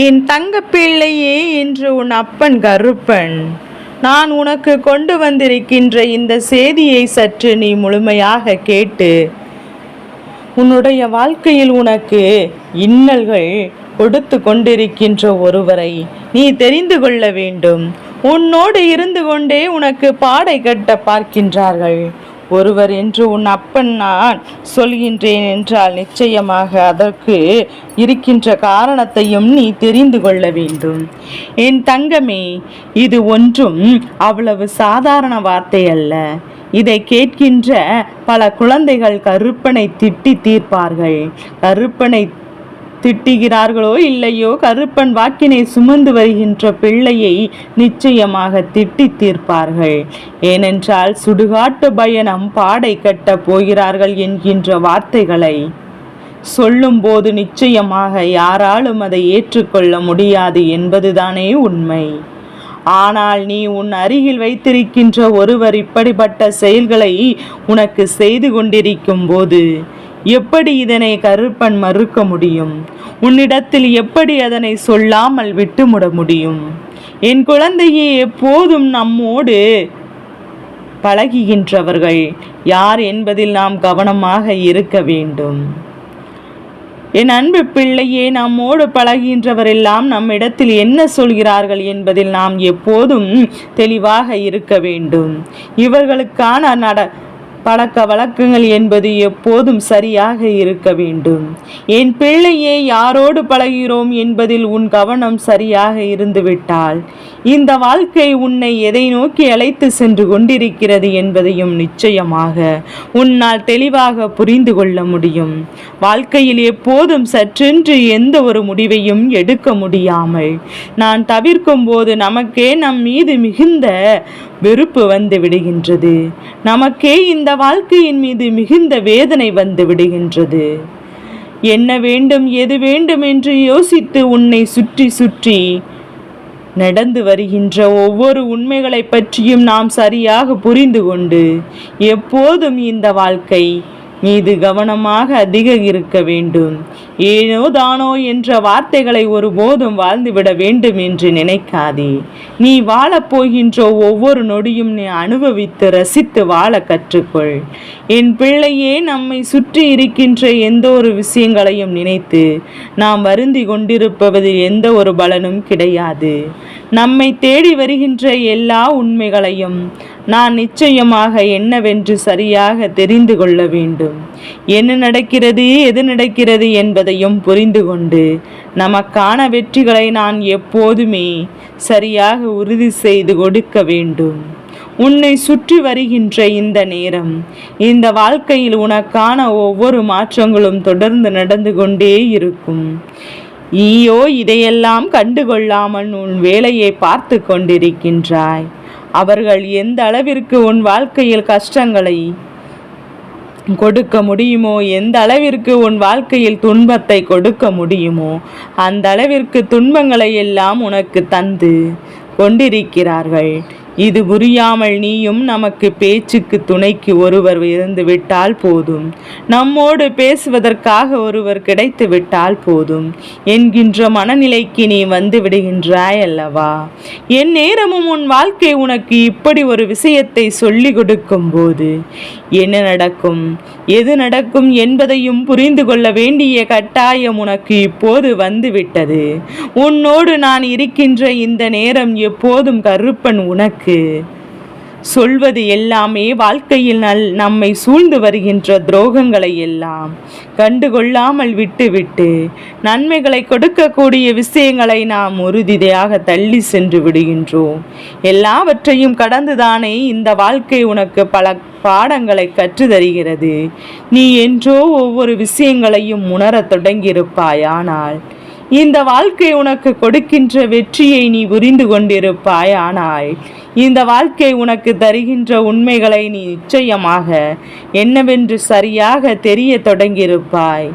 என் தங்க பிள்ளையே என்று உன் அப்பன் கருப்பன். நான் உனக்கு கொண்டு வந்திருக்கின்ற இந்த செய்தியை சற்று நீ முழுமையாக கேட்டு உன்னுடைய வாழ்க்கையில் உனக்கு இன்னல்கள் கொடுத்து கொண்டிருக்கின்ற ஒருவரை நீ தெரிந்து கொள்ள வேண்டும். உன்னோடு இருந்து கொண்டே உனக்கு பாடை கட்ட பார்க்கின்றார்கள். ஒருவர் என்று உன் அப்பன் நான் சொல்கின்றேன் என்றால் நிச்சயமாக அதற்கு இருக்கின்ற காரணத்தையும் நீ தெரிந்து கொள்ள வேண்டும். என் தங்கமே இது ஒன்றும் அவ்வளவு சாதாரண வார்த்தை அல்ல. இதை கேட்கின்ற பல குழந்தைகள் கருப்பனை திட்டி தீர்ப்பார்கள். கருப்பனை திட்டுகிறார்களோ இல்லையோ கருப்பன் வாக்கினை சுமந்து வருகின்ற பிள்ளையை நிச்சயமாக திட்டி தீர்ப்பார்கள். ஏனென்றால் சுடுகாட்டு பயணம் பாடை கட்ட போகிறார்கள் என்கின்ற வார்த்தைகளை சொல்லும்போது நிச்சயமாக யாராலும் அதை ஏற்றுக்கொள்ள முடியாது என்பதுதானே உண்மை. ஆனால் நீ உன் அருகில் வைத்திருக்கின்ற ஒருவர் இப்படிப்பட்ட செயல்களை உனக்கு செய்து கொண்டிருக்கும் போது எப்படி இதனை கருப்பன் மறுக்க முடியும்? உன்னிடத்தில் எப்படி அதனை சொல்லாமல் விட்டுமுட முடியும்? என் குழந்தையே எப்போதும் நம்மோடு பழகுகின்றவர்கள். யார் என்பதில் நாம் கவனமாக இருக்க வேண்டும். என் அன்பு பிள்ளையே நம்மோடு பழகின்றவரெல்லாம் நம்மிடத்தில் என்ன சொல்கிறார்கள் என்பதில் நாம் எப்போதும் தெளிவாக இருக்க வேண்டும். இவர்களுக்கான நட பழக்க வழக்கங்கள் என்பது எப்போதும் சரியாக இருக்க வேண்டும். என் பிள்ளையே யாரோடு பழகிறோம் என்பதில் உன் கவனம் சரியாக இருந்துவிட்டால் இந்த வாழ்க்கை உன்னை எதை நோக்கி அழைத்து சென்று கொண்டிருக்கிறது என்பதையும் நிச்சயமாக உன்னால் தெளிவாக புரிந்து கொள்ள முடியும். வாழ்க்கையில் எப்போதும் சற்றென்று எந்த ஒரு முடிவையும் எடுக்க முடியாமல் நான் தவிர்க்கும் போது நமக்கே நம் மீது மிகுந்த வெறுப்பு வந்து விடுகின்றது. நமக்கே இந்த வாழ்க்கையின் மீது மிகுந்த வேதனை வந்து விடுகின்றது. என்ன வேண்டும் எது வேண்டும் என்று யோசித்து உன்னை சுற்றி சுற்றி நடந்து வருகின்ற ஒவ்வொரு உண்மைகளை பற்றியும் நாம் சரியாக புரிந்து கொண்டு எப்போதும் இந்த வாழ்க்கை மீது கவனமாக அதிக இருக்க வேண்டும். ஏனோ தானோ என்ற வார்த்தைகளை ஒருபோதும் வாழ்ந்துவிட வேண்டும் என்று நினைக்காதே. நீ வாழப்போகின்ற ஒவ்வொரு நொடியும் நீ அனுபவித்து ரசித்து வாழ கற்றுக்கொள். என் பிள்ளையே நம்மை சுற்றி இருக்கின்ற எந்த ஒரு விஷயங்களையும் நினைத்து நாம் வருந்தி கொண்டிருப்பதில் எந்த ஒரு பலனும் கிடையாது. நம்மை தேடி வருகின்ற எல்லா உண்மைகளையும் நான் நிச்சயமாக என்னவென்று சரியாக தெரிந்து கொள்ள வேண்டும். என்ன நடக்கிறது எது நடக்கிறது என்பதையும் புரிந்து கொண்டு நமக்கான வெற்றிகளை நான் எப்போதுமே சரியாக உறுதி செய்து கொடுக்க வேண்டும். உன்னை சுற்றி வருகின்ற இந்த நேரம் இந்த வாழ்க்கையில் உனக்கான ஒவ்வொரு மாற்றங்களும் தொடர்ந்து நடந்து கொண்டே இருக்கும். நீயோ இதையெல்லாம் கண்டுகொள்ளாமல் உன் வேலையை பார்த்து கொண்டிருக்கின்றாய். அவர்கள் எந்த அளவிற்கு உன் வாழ்க்கையில் கஷ்டங்களை கொடுக்க முடியுமோ எந்த அளவிற்கு உன் வாழ்க்கையில் துன்பத்தை கொடுக்க முடியுமோ அந்த அளவிற்கு துன்பங்களை எல்லாம் உனக்கு தந்து கொண்டிருக்கிறார்கள். இது புரியாமல் நீயும் நமக்கு பேச்சுக்கு துணைக்கு ஒருவர் இருந்து விட்டால் போதும். நம்மோடு பேசுவதற்காக ஒருவர் கிடைத்து விட்டால் போதும். என்கின்ற மனநிலைக்கு நீ வந்து விடுகின்றாய் அல்லவா? என் நேரமும் உன் வாழ்க்கை உனக்கு இப்படி ஒரு விஷயத்தை சொல்லி கொடுக்கும் போது என்ன நடக்கும்? எது நடக்கும் என்பதையும் புரிந்து கொள்ள வேண்டிய கட்டாயம் உனக்கு இப்போது வந்துவிட்டது உன்னோடு நான் இருக்கின்ற இந்த நேரம் எப்போதும் கருப்பன் உனக்கு. சொல்வது எல்லாமே வாழ்க்கையில் நல் நம்மை சூழ்ந்து வருகின்ற துரோகங்களை எல்லாம் கண்டுகொள்ளாமல் விட்டுவிட்டு நன்மைகளை கொடுக்கக்கூடிய விஷயங்களை நாம் உறுதியாக தள்ளி சென்று விடுகின்றோம். எல்லாவற்றையும் கடந்துதானே இந்த வாழ்க்கை உனக்கு பல பாடங்களை கற்று தருகிறது நீ என்றோ ஒவ்வொரு விஷயங்களையும் உணரத் தொடங்கியிருப்பாயானால் இந்த வாழ்க்கை உனக்கு கொடுக்கின்ற வெற்றியை நீ புரிந்து கொண்டிருப்பாய். ஆனாய் இந்த வாழ்க்கை உனக்கு தருகின்ற உண்மைகளை நீ நிச்சயமாக என்னவென்று சரியாக தெரிய தொடங்கியிருப்பாய்.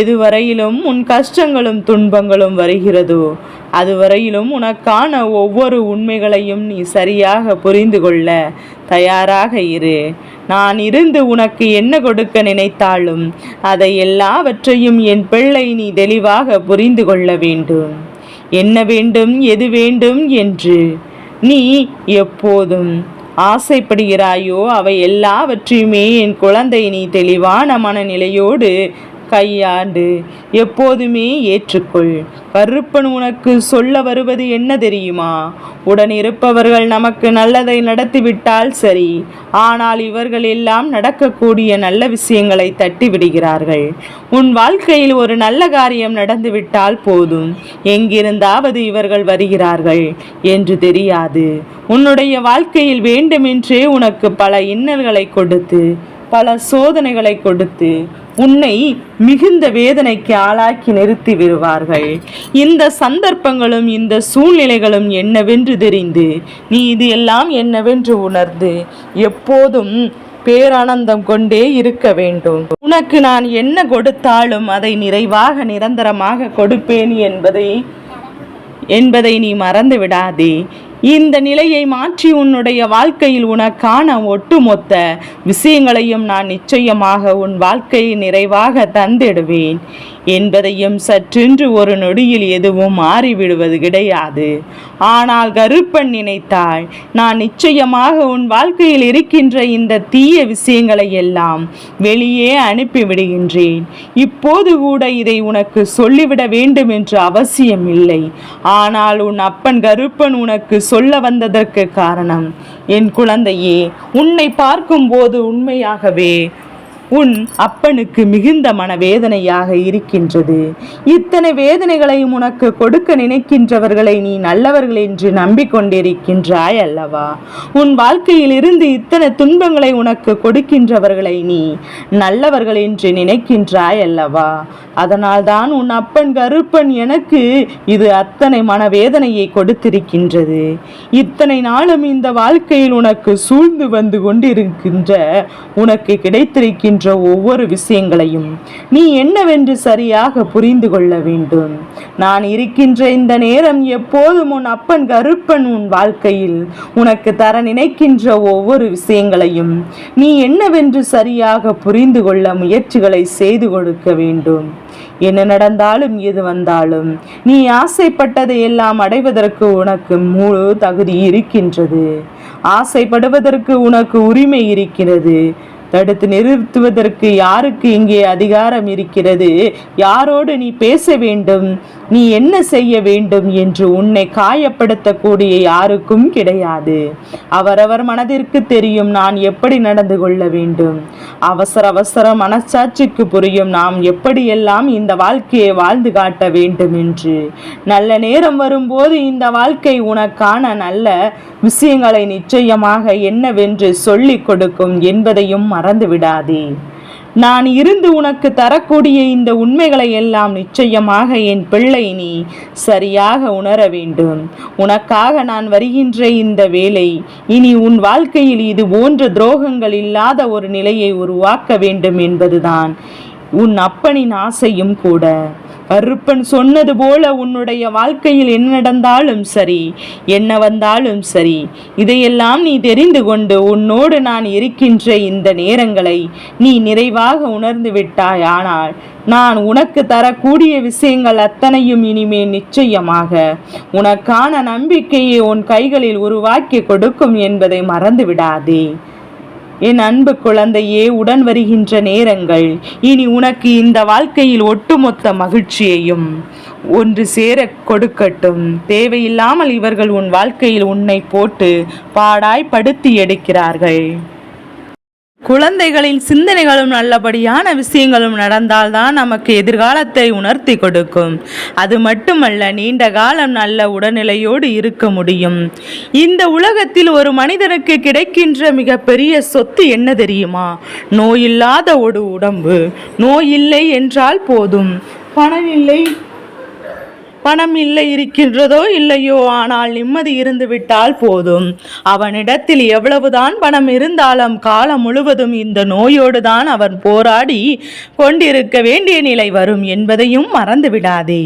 எதுவரையிலும் உன் கஷ்டங்களும் துன்பங்களும் வருகிறதோ அதுவரையிலும் உனக்கான ஒவ்வொரு உண்மைகளையும் நீ சரியாக புரிந்து கொள்ள தயாராக இரு. நான் இருந்து உனக்கு என்ன கொடுக்க நினைத்தாலும் அதை எல்லாவற்றையும் என் பிள்ளை நீ தெளிவாக புரிந்து கொள்ள வேண்டும். என்ன வேண்டும் எது வேண்டும் என்று நீ எப்போதும் ஆசைப்படுகிறாயோ அவை எல்லாவற்றையுமே என் குழந்தை நீ தெளிவான மனநிலையோடு கையாண்டு எப்போதுமே ஏற்றுக்கொள். கருப்பன் உனக்கு சொல்ல வருவது என்ன தெரியுமா? உடன் இருப்பவர்கள் நமக்கு நல்லதை நடத்திவிட்டால் சரி. ஆனால் இவர்கள் எல்லாம் நடக்கக்கூடிய நல்ல விஷயங்களை தட்டி விடுகிறார்கள். உன் வாழ்க்கையில் ஒரு நல்ல காரியம் நடந்துவிட்டால் போதும். எங்கிருந்தாவது இவர்கள் வருகிறார்கள் என்று தெரியாது. உன்னுடைய வாழ்க்கையில் வேண்டுமென்றே உனக்கு பல இன்னல்களை கொடுத்து பல சோதனைகளை கொடுத்து உன்னை மிகுந்த வேதனைக்கு ஆளாக்கி நிறுத்தி விடுவார்கள். இந்த சந்தர்ப்பங்களும் இந்த சூழ்நிலைகளும் என்னவென்று தெரிந்து நீ இது எல்லாம் என்னவென்று உணர்ந்து எப்போதும் பேரானந்தம் கொண்டே இருக்க வேண்டும். உனக்கு நான் என்ன கொடுத்தாலும் அதை நிறைவாக நிரந்தரமாக கொடுப்பேன் என்பதை என்பதை நீ மறந்து விடாதே இந்த நிலையை மாற்றி உன்னுடைய வாழ்க்கையில் உனக்கான ஒட்டுமொத்த விஷயங்களையும் நான் நிச்சயமாக உன் வாழ்க்கையை நிறைவாக தந்திடுவேன். என்பதையும் சற்றென்று ஒரு நொடியில் எதுவும் மாறிவிடுவது கிடையாது. ஆனால் கருப்பன் நினைத்தாள் நான் நிச்சயமாக உன் வாழ்க்கையில் இருக்கின்ற இந்த தீய விஷயங்களை எல்லாம் வெளியே அனுப்பிவிடுகின்றேன். இப்போது கூட இதை உனக்கு சொல்லிவிட வேண்டும் என்று அவசியம் இல்லை ஆனால் உன் அப்பன் கருப்பன் உனக்கு சொல்ல வந்ததற்கு காரணம் என் குழந்தையே உன்னை பார்க்கும்போது உண்மையாகவே உன் அப்பனுக்கு மிகுந்த மனவேதனையாக இருக்கின்றது. இத்தனை வேதனைகளையும் உனக்கு கொடுக்க நினைக்கின்றவர்களை நீ நல்லவர்கள் என்று நம்பிக்கொண்டிருக்கின்றாய் அல்லவா? உன் வாழ்க்கையில் இருந்து இத்தனை துன்பங்களை உனக்கு கொடுக்கின்றவர்களை நீ நல்லவர்கள் என்று நினைக்கின்றாய் அல்லவா? அதனால்தான் உன் அப்பன் கருப்பன் எனக்கு இது அத்தனை மனவேதனையை கொடுத்திருக்கின்றது. இத்தனை நாளும் இந்த வாழ்க்கையில் உனக்கு சூழ்ந்து வந்து கொண்டிருக்கின்ற உனக்கு கிடைத்திருக்கின்ற ஒவ்வொரு விஷயங்களையும் நீ என்னவென்று சரியாக புரிந்து கொள்ள வேண்டும். நான் இருக்கின்ற இந்த நேரம் எப்போதும் உன் அப்பன் கருப்பன் உன் வாழ்க்கையில் உனக்கு தர நினைக்கின்ற ஒவ்வொரு விஷயங்களையும் நீ என்னவென்று சரியாக புரிந்து கொள்ள முயற்சிகளை செய்து கொடுக்க வேண்டும். என்ன நடந்தாலும் எது வந்தாலும் நீ ஆசைப்பட்டதை எல்லாம் அடைவதற்கு உனக்கு முழு தகுதி இருக்கின்றது. ஆசைப்படுவதற்கு உனக்கு உரிமை இருக்கிறது தடுத்து நிறுத்துவதற்கு யாருக்கு இங்கே அதிகாரம் இருக்கிறது? யாரோடு நீ பேச வேண்டும்? நீ என்ன செய்ய வேண்டும் என்று உன்னை காயப்படுத்தக்கூடிய யாருக்கும் கிடையாது. அவரவர் மனதிற்கு தெரியும் நான் எப்படி நடந்து கொள்ள வேண்டும். அவசர அவசர மனசாட்சிக்கு புரியும் நாம் எப்படியெல்லாம் இந்த வாழ்க்கையை வாழ்ந்து காட்ட வேண்டும் என்று. நல்ல நேரம் வரும்போது இந்த வாழ்க்கை உனக்கான நல்ல விஷயங்களை நிச்சயமாக என்னவென்று சொல்லிக் கொடுக்கும் என்பதையும் மறந்து விடாதே நான் இருந்து உனக்கு தரக்கூடிய இந்த உண்மைகளை எல்லாம் நிச்சயமாக என் பிள்ளை நீ சரியாக உணர வேண்டும். உனக்காக நான் வருகின்ற இந்த வேலை இனி உன் வாழ்க்கையில் இது போன்ற துரோகங்கள் இல்லாத ஒரு நிலையை உருவாக்க வேண்டும் என்பதுதான். உன் அப்பனின் ஆசையும் கூட. கருப்பன் சொன்னது போல உன்னுடைய வாழ்க்கையில் என்ன நடந்தாலும் சரி என்ன வந்தாலும் சரி இதையெல்லாம் நீ தெரிந்து கொண்டு உன்னோடு நான் இருக்கின்ற இந்த நேரங்களை நீ நிறைவாக உணர்ந்து விட்டாய். ஆனால் நான் உனக்கு தரக்கூடிய விஷயங்கள் அத்தனையும் இனிமேல் நிச்சயமாக உனக்கான நம்பிக்கையை உன் கைகளில் உருவாக்கி கொடுக்கும் என்பதை மறந்து விடாதே என் அன்பு குழந்தையே உடன் வருகின்ற நேரங்கள். இனி உனக்கு இந்த வாழ்க்கையில் ஒட்டுமொத்த மகிழ்ச்சியையும் ஒன்று சேர கொடுக்கட்டும். தேவையில்லாமல் இவர்கள் உன் வாழ்க்கையில் உன்னை போட்டு பாடாய் படுத்தி எடுக்கிறார்கள். குழந்தைகளின் சிந்தனைகளும் நல்லபடியான விஷயங்களும் நடந்தால்தான் நமக்கு எதிர்காலத்தை உணர்த்தி கொடுக்கும். அது மட்டுமல்ல நீண்ட காலம் நல்ல உடல்நிலையோடு இருக்க முடியும். இந்த உலகத்தில் ஒரு மனிதனுக்கு கிடைக்கின்ற மிகப்பெரிய சொத்து என்ன தெரியுமா? நோயில்லாத ஒரு உடம்பு. நோய் இல்லை என்றால் போதும். பணம் இல்லை பணம் இல்லை இருக்கின்றதோ இல்லையோ ஆனால் நிம்மதி இருந்துவிட்டால் போதும். அவனிடத்தில் எவ்வளவுதான் பணம் இருந்தாலும் காலம் முழுவதும் இந்த நோயோடு தான் அவன் போராடி கொண்டிருக்க வேண்டிய நிலை வரும் என்பதையும் மறந்து விடாதே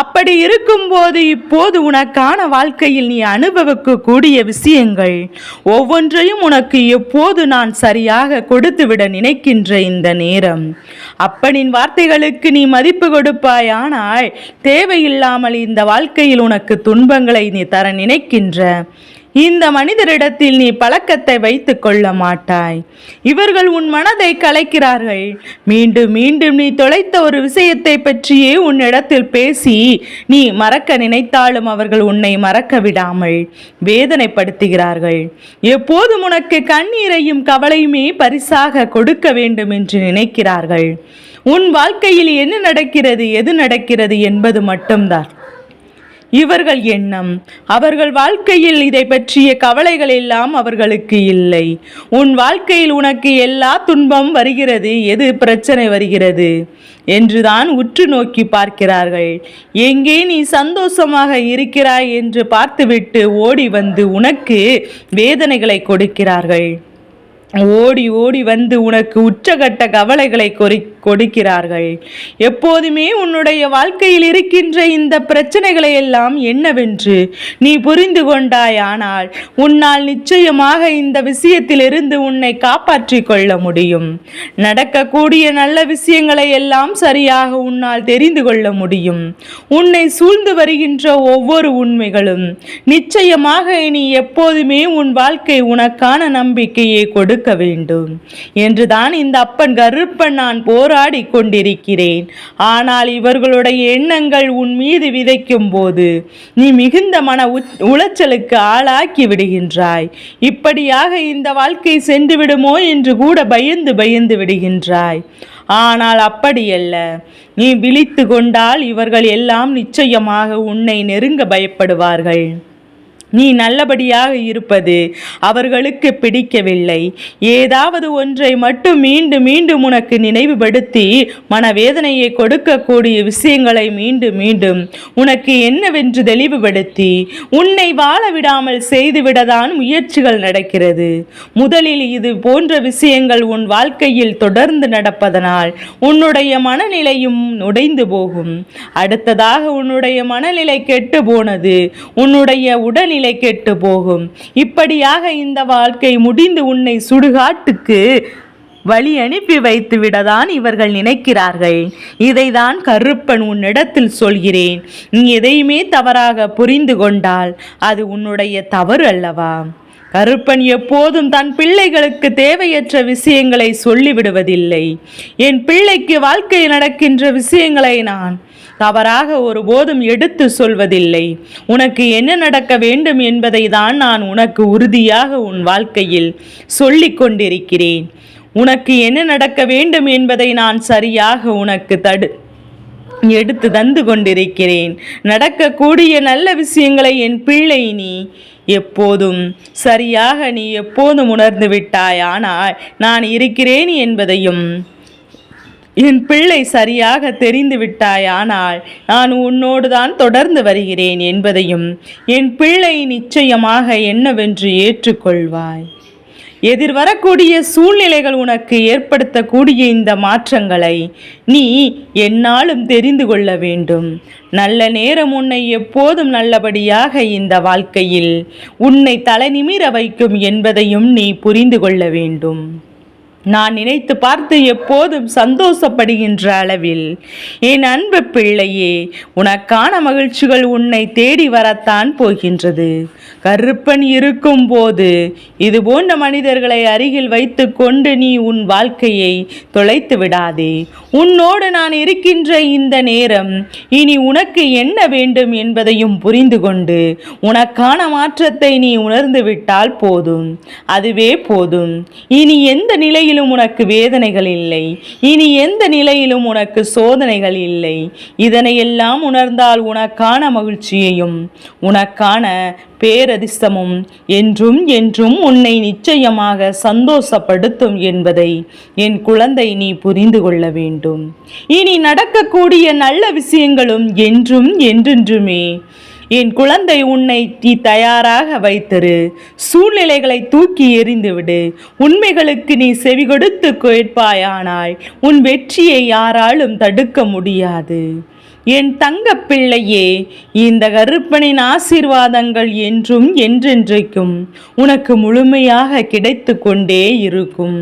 அப்படி இருக்கும்போது இப்போது உனக்கான வாழ்க்கையில் நீ அனுபவிக்கக்கூடிய விஷயங்கள் ஒவ்வொன்றையும் உனக்கு எப்போது நான் சரியாக கொடுத்துவிட நினைக்கின்ற இந்த நேரம். அப்பனின் வார்த்தைகளுக்கு நீ மதிப்பு கொடுப்பாயானால் தேவையில்லாமல் இந்த வாழ்க்கையில் உனக்கு துன்பங்களை நீ தர நினைக்கின்ற. இந்த மனிதரிடத்தில் நீ பழக்கத்தை வைத்து கொள்ள மாட்டாய். இவர்கள் உன் மனதை கலைக்கிறார்கள். மீண்டும் மீண்டும் நீ தொலைத்த ஒரு விஷயத்தை பற்றியே உன்னிடத்தில் பேசி நீ மறக்க நினைத்தாலும் அவர்கள் உன்னை மறக்க விடாமல் வேதனைப்படுத்துகிறார்கள். எப்போதும் உனக்கு கண்ணீரையும் கவலையுமே பரிசாக கொடுக்க வேண்டும் என்று நினைக்கிறார்கள். உன் வாழ்க்கையில் என்ன நடக்கிறது எது நடக்கிறது என்பது மட்டும்தான். இவர்கள் எண்ணம். அவர்கள் வாழ்க்கையில் இதை பற்றிய கவலைகள் எல்லாம் அவர்களுக்கு இல்லை. உன் வாழ்க்கையில் உனக்கு எல்லா துன்பம் வருகிறது எது பிரச்சனை வருகிறது? என்றுதான் உற்று நோக்கி பார்க்கிறார்கள். எங்கே நீ சந்தோஷமாக இருக்கிறாய் என்று பார்த்துவிட்டு ஓடி வந்து உனக்கு வேதனைகளை கொடுக்கிறார்கள். ஓடி ஓடி வந்து உனக்கு உச்சகட்ட கவலைகளை கொறி கொடுக்கிறார்கள். எப்போதுமே உன்னுடைய வாழ்க்கையில் இருக்கின்ற இந்த பிரச்சனைகளை எல்லாம் என்னவென்று நீ புரிந்து கொண்டாய். ஆனால் உன்னால் நிச்சயமாக இந்த விஷயத்திலிருந்து உன்னை காப்பாற்றி கொள்ள முடியும். நடக்கக்கூடிய நல்ல விஷயங்களை எல்லாம் சரியாக உன்னால் தெரிந்து கொள்ள முடியும். உன்னை சூழ்ந்து வருகின்ற ஒவ்வொரு உண்மைகளும் நிச்சயமாக நீ எப்போதுமே உன் வாழ்க்கை உனக்கான நம்பிக்கையை கொடுக்க வேண்டும். என்றுதான் இந்த அப்பன் கருப்பன் நான் போராடி கொண்டிருக்கிறேன். ஆனால் இவர்களுடைய எண்ணங்கள் உன் மீது விதைக்கும் போது நீ மிகுந்த மன உளைச்சலுக்கு ஆளாக்கி விடுகின்றாய். இப்படியாக இந்த வாழ்க்கை சென்று விடுமோ என்று கூட பயந்து பயந்து விடுகின்றாய். ஆனால் அப்படியல்ல. நீ விழித்து கொண்டால் இவர்கள் எல்லாம் நிச்சயமாக உன்னை நெருங்க பயப்படுவார்கள். நீ நல்லபடியாக இருப்பது அவர்களுக்கு பிடிக்கவில்லை. ஏதாவது ஒன்றை மட்டும் மீண்டும் மீண்டும் உனக்கு நினைவுபடுத்தி மனவேதனையை கொடுக்கக்கூடிய விஷயங்களை மீண்டும் மீண்டும் உனக்கு என்னவென்று தெளிவுபடுத்தி உன்னை வாழ விடாமல் செய்துவிடதான் முயற்சிகள் நடக்கிறது. முதலில் இது போன்ற விஷயங்கள் உன் வாழ்க்கையில் தொடர்ந்து நடப்பதனால் உன்னுடைய மனநிலையும் உடைந்து போகும். அடுத்ததாக உன்னுடைய மனநிலை கெட்டு போனது உன்னுடைய உடல்நிலை நிலை கெட்டு போகும் இப்படியாக இந்த வாழ்க்கை முடிந்து உன்னை சுடுகாட்டுக்கு வழி அனுப்பி வைத்து விடதான் இவர்கள் நினைக்கிறார்கள். இதைதான் கருப்பன் உன்னிடத்தில் சொல்கிறேன். நீ எதையுமே தவறாக புரிந்து கொண்டால் அது உன்னுடைய தவறு அல்லவா? கருப்பன் எப்போதும் தன் பிள்ளைகளுக்கு தேவையற்ற விஷயங்களை சொல்லிவிடுவதில்லை. என் பிள்ளைக்கு வாழ்க்கையில் நடக்கின்ற விஷயங்களை நான் தவறாக ஒருபோதும் எடுத்து சொல்வதில்லை. உனக்கு என்ன நடக்க வேண்டும் என்பதை தான் நான் உனக்கு உறுதியாக உன் வாழ்க்கையில் சொல்லிக் கொண்டிருக்கிறேன். உனக்கு என்ன நடக்க வேண்டும் என்பதை நான் சரியாக உனக்கு தடு எடுத்து தந்து கொண்டிருக்கிறேன். நடக்கக்கூடிய நல்ல விஷயங்களை என் பிள்ளை நீ எப்போதும் சரியாக நீ எப்போதும் உணர்ந்து விட்டாய். ஆனால் நான் இருக்கிறேன் என்பதையும் என் பிள்ளை சரியாக தெரிந்து விட்டாயானால் நான் உன்னோடு தான் தொடர்ந்து வருகிறேன் என்பதையும் என் பிள்ளை நிச்சயமாக என்னவென்று ஏற்றுக்கொள்வாய். எதிர்வரக்கூடிய சூழ்நிலைகள் உனக்கு ஏற்படுத்தக்கூடிய இந்த மாற்றங்களை நீ என்னாலும் தெரிந்து கொள்ள வேண்டும். நல்ல நேரம் உன்னை எப்போதும் நல்லபடியாக இந்த வாழ்க்கையில் உன்னை தலைநிமிர வைக்கும் என்பதையும் நீ புரிந்து கொள்ள வேண்டும். நான் நினைத்து பார்த்து எப்போதும் சந்தோஷப்படுகின்ற அளவில் என் அன்பு பிள்ளையே உனக்கான மகிழ்ச்சிகள் உன்னை தேடி வரத்தான் போகின்றது. கருப்பன் இருக்கும் போது இது போன்ற மனிதர்களை அருகில் வைத்து கொண்டு நீ உன் வாழ்க்கையை தொலைத்து விடாதே. உன்னோடு நான் இருக்கின்ற இந்த நேரம் இனி உனக்கு என்ன வேண்டும் என்பதையும் புரிந்து கொண்டு உனக்கான மாற்றத்தை நீ உணர்ந்து விட்டால் போதும். அதுவே போதும். இனி எந்த நிலையிலும் உனக்கு வேதனைகள் இல்லை. இனி எந்த நிலையிலும் உனக்கு சோதனைகள் இல்லை. இதனையெல்லாம் உணர்ந்தால் உனக்கான மகிழ்ச்சியையும் உனக்கான பேரதிர்ஷ்டமும் என்றும் என்றும் உன்னை நிச்சயமாக சந்தோஷப்படுத்தும் என்பதை என் குழந்தை நீ புரிந்து கொள்ள வேண்டும். இனி நடக்கக்கூடிய நல்ல விஷயங்களும் என்றும் என்றென்றுமே என் குழந்தை உன்னை நீ தயாராக வைத்திரு. சூழ்நிலைகளை தூக்கி எறிந்துவிடு. உண்மைகளுக்கு நீ செவிகொடுத்து கேட்பாயானாய் உன் வெற்றியை யாராலும் தடுக்க முடியாது. என் தங்க பிள்ளையே இந்த கருப்பனின் ஆசீர்வாதங்கள் என்றும் என்றென்றைக்கும் உனக்கு முழுமையாக கிடைத்து கொண்டே இருக்கும்.